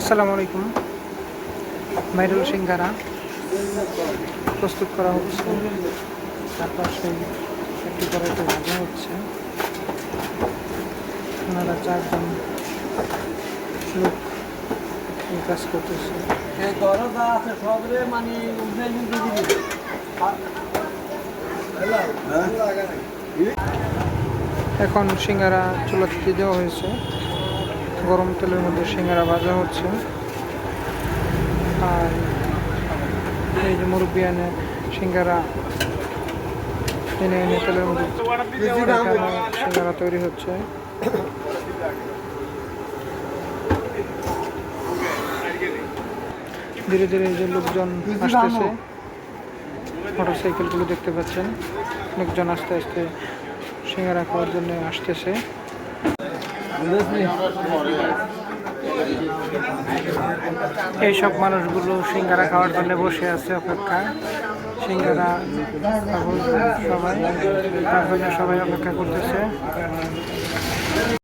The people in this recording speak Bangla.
আসসালামু আলাইকুম। মাইরুল সিঙ্গারা প্রস্তুত করা হচ্ছে। তারপর সেই একটি করে একটু ভাজা হচ্ছে। ওনারা চারজন লোক এই কাজ করতেছে। মানে এখন সিঙ্গারা চুলাতে দেওয়া হয়েছে। গরম তেলের মধ্যে সিঙ্গারা ভাজা হচ্ছে। আর এই যে মুরব্বী এনে সিঙ্গারা এনে এনে তেলের মধ্যে সিঙ্গারা তৈরি হচ্ছে। ধীরে ধীরে এই যে লোকজন আসতেছে মোটর সাইকেলগুলো দেখতে পাচ্ছেন। লোকজন আস্তে আস্তে সিঙ্গারা খাওয়ার জন্য আসতেছে। এইসব মানুষগুলো সিঙ্গারা খাওয়ার জন্য বসে আছে অপেক্ষা। সিঙ্গারা সবাই। সবাই অপেক্ষা করতেছে।